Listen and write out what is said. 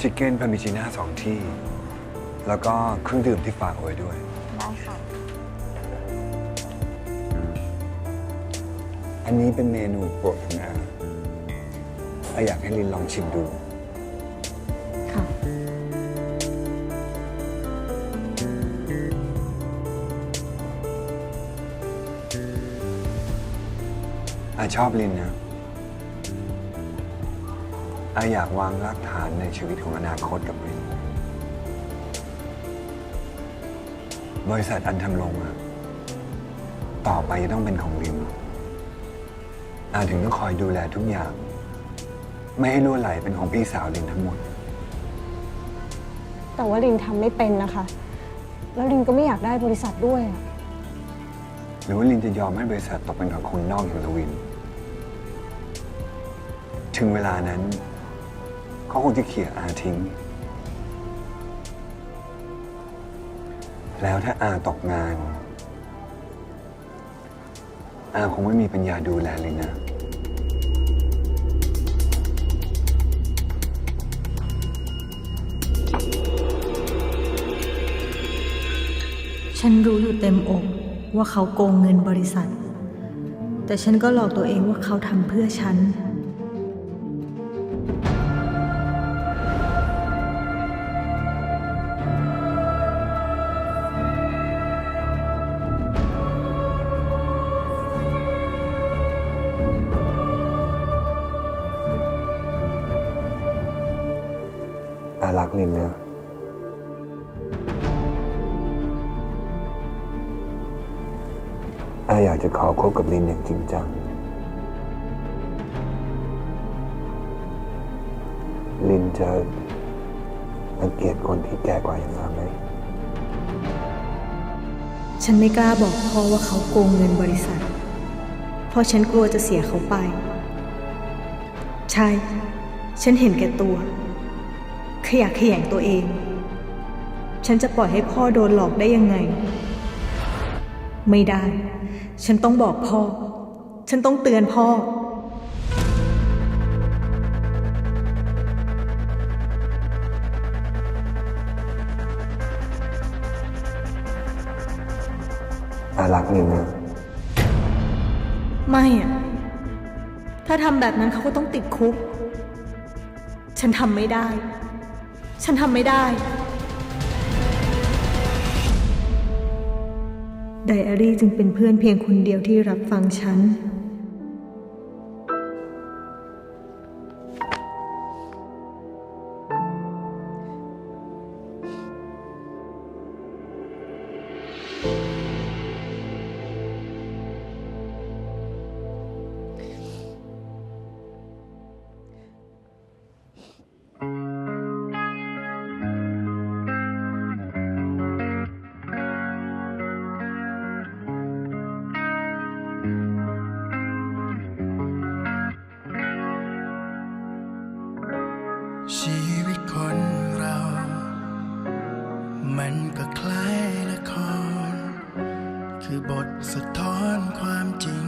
ชิคเก้นพามิชิน่าสองที่ แล้วก็เครื่องดื่มที่ฝากเอาไว้ด้วย ได้ค่ะ อันนี้เป็นเมนูโปรดของอาอาอยากให้ลินลองชิมดู ค่ะ อาชอบลินนะ อาอยากวางรากฐานในชีวิตของอนาคตกับลิน บริษัทอันทำลงอะต่อไปจะต้องเป็นของลินอาถึงต้องคอยดูแลทุกอย่าง ไม่ให้ล่วไหลเป็นของพี่สาวลินทั้งหมด แต่ว่าลินทำไม่เป็นนะคะ แล้วลินก็ไม่อยากได้บริษัทด้วยอะหรือว่าลินจะยอมให้บริษัทตกเป็นของคนนอกอย่างลวิน ถึงเวลานั้น เขาคงจะเขี่ยอาทิ้ง แล้วถ้าอาตกงาน อาคงไม่มีปัญญาดูแลเลยนะฉันรู้อยู่เต็มอกว่าเขาโกงเงินบริษัท แต่ฉันก็หลอกตัวเองว่าเขาทำเพื่อฉัน อารักลินนะอาอยากจะขอคบกับลินอย่างจริงจัง ลินจะรังเกียจคนที่แก่กว่าอย่างอาไหม ฉันไม่กล้าบอกพ่อว่าเขาโกงเงินบริษัท เพราะฉันกลัวจะเสียเขาไป ใช่ ฉันเห็นแก่ตัว ขยะแขยงตัวเอง ฉันจะปล่อยให้พ่อโดนหลอกได้ยังไง ไม่ได้ ฉันต้องบอกพ่อ ฉันต้องเตือนพ่อ อารักลินนะไม่อะถ้าทำแบบนั้นเขาก็ต้องติดคุก ฉันทำไม่ได้ ฉันทำไม่ได้ ไดอารี่จึงเป็นเพื่อนเพียงคนเดียวที่รับฟังฉัน ชีวิตคนเรา มันก็คล้ายละคร คือบทสะท้อนความจริง